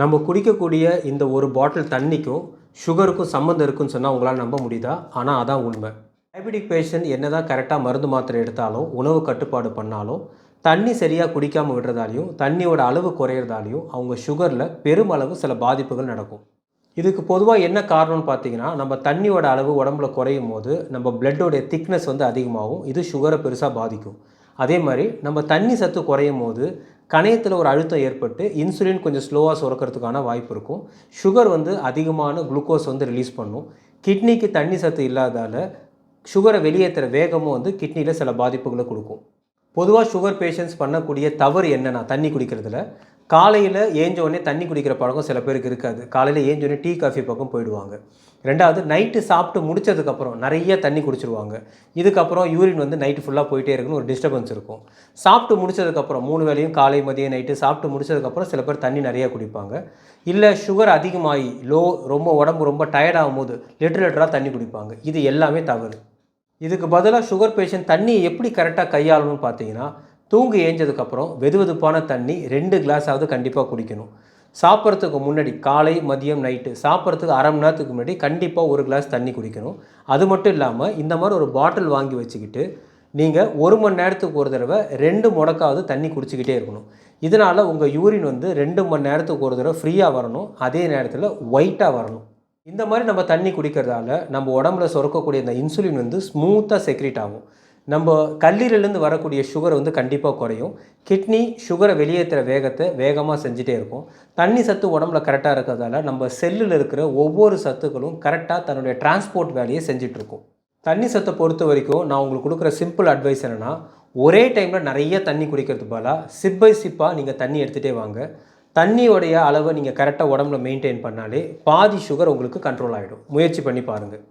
நம்ம குடிக்கக்கூடிய இந்த ஒரு பாட்டில் தண்ணிக்கும் சுகருக்கும் சம்மந்தம் இருக்குன்னு சொன்னால் உங்களால் நம்ப முடியுதா? ஆனால் அதான் உண்மை. டயபெட்டிக் பேஷண்ட் என்ன தான் கரெக்டாக மருந்து மாத்திரை எடுத்தாலும் உணவு கட்டுப்பாடு பண்ணாலும் தண்ணி சரியாக குடிக்காமல் விடுறதாலையும் தண்ணியோட அளவு குறையிறதாலையும் அவங்க சுகரில் பெருமளவு சில பாதிப்புகள் நடக்கும். இதுக்கு பொதுவாக என்ன காரணம்னு பார்த்தீங்கன்னா நம்ம தண்ணியோட அளவு உடம்புல குறையும் போது நம்ம பிளட்டோடைய திக்னஸ் வந்து அதிகமாகும். இது சுகரை பெருசாக பாதிக்கும். அதே மாதிரி நம்ம தண்ணி சத்து குறையும் போது கணையத்தில் ஒரு அழுத்தம் ஏற்பட்டு இன்சுலின் கொஞ்சம் ஸ்லோவாக சுரக்கிறதுக்கான வாய்ப்பு இருக்கும். சுகர் வந்து அதிகமான குளுக்கோஸ் வந்து ரிலீஸ் பண்ணும். கிட்னிக்கு தண்ணி சத்து இல்லாதால் சுகரை வெளியேற்றுற வேகமும் வந்து கிட்னியில் சில பாதிப்புகளை கொடுக்கும். பொதுவாக சுகர் பேஷண்ட்ஸ் பண்ணக்கூடிய தவறு என்னென்னா தண்ணி குடிக்கிறதுல. காலையில் ஏஞ்ச உடனே தண்ணி குடிக்கிற பழக்கம் சில பேருக்கு இருக்காது. காலையில் ஏஞ்ச உடனே டீ காஃபி பக்கம் போயிடுவாங்க. ரெண்டாவது நைட்டு சாப்பிட்டு முடிச்சதுக்கப்புறம் நிறைய தண்ணி குடிச்சிருவாங்க. இதுக்கப்புறம் யூரின் வந்து நைட்டு ஃபுல்லாக போயிட்டே இருக்குன்னு ஒரு டிஸ்டர்பன்ஸ் இருக்கும். சாப்பிட்டு முடிச்சதுக்கப்புறம் மூணு வேளையும் காலை மதியம் நைட்டு சாப்பிட்டு முடிச்சதுக்கப்புறம் சில பேர் தண்ணி நிறைய குடிப்பாங்க. இல்லை சுகர் அதிகமாகி லோ ரொம்ப உடம்பு ரொம்ப டயர்ட் ஆகும்போது லிட்டர் லிட்டராக தண்ணி குடிப்பாங்க. இது எல்லாமே தவறு. இதுக்கு பதிலாக சுகர் பேஷண்ட் தண்ணியை எப்படி கரெக்டாக கையாளணும்னு பார்த்தீங்கன்னா தூங்கி ஏஞ்சதுக்கப்புறம் வெதுவெதுப்பான தண்ணி ரெண்டு கிளாஸாவது கண்டிப்பாக குடிக்கணும். சாப்பிட்றதுக்கு முன்னாடி காலை மதியம் நைட்டு சாப்பிட்றதுக்கு அரை மணி நேரத்துக்கு முன்னாடி கண்டிப்பாக ஒரு கிளாஸ் தண்ணி குடிக்கணும். அது மட்டும் இல்லாமல் இந்த மாதிரி ஒரு பாட்டில் வாங்கி வச்சுக்கிட்டு நீங்கள் ஒரு மணி நேரத்துக்கு ஒரு தடவை ரெண்டு முடக்காவது தண்ணி குடிச்சிக்கிட்டே இருக்கணும். இதனால் உங்கள் யூரின் வந்து ரெண்டு மணி நேரத்துக்கு ஒரு தடவை ஃப்ரீயாக வரணும். அதே நேரத்தில் ஒயிட்டாக வரணும். இந்த மாதிரி நம்ம தண்ணி குடிக்கிறதால நம்ம உடம்புல சுரக்கக்கூடிய இந்த இன்சுலின் வந்து ஸ்மூத்தாக செக்ரேட் ஆகும். நம்ம கல்லீரலேருந்து வரக்கூடிய சுகர் வந்து கண்டிப்பாக குறையும். கிட்னி சுகரை வெளியேற்றுற வேகத்தை வேகமாக செஞ்சுட்டே இருக்கும். தண்ணி சத்து உடம்புல கரெக்டாக இருக்கிறதால நம்ம செல்லில் இருக்கிற ஒவ்வொரு சத்துக்களும் கரெக்டாக தன்னுடைய டிரான்ஸ்போர்ட் வேலையை செஞ்சிட்ருக்கும் தண்ணி சத்தை பொறுத்த வரைக்கும் நான் உங்களுக்கு கொடுக்குற சிம்பிள் அட்வைஸ் என்னென்னா ஒரே டைமில் நிறைய தண்ணி குடிக்கிறது பதிலாக சிப் பை சிப்பாக நீங்கள் தண்ணி எடுத்துகிட்டே வாங்க. தண்ணியோடைய அளவை நீங்கள் கரெக்டாக உடம்புல மெயின்டைன் பண்ணாலே பாதி சுகர் உங்களுக்கு கண்ட்ரோல் ஆகிடும் முயற்சி பண்ணி பாருங்கள்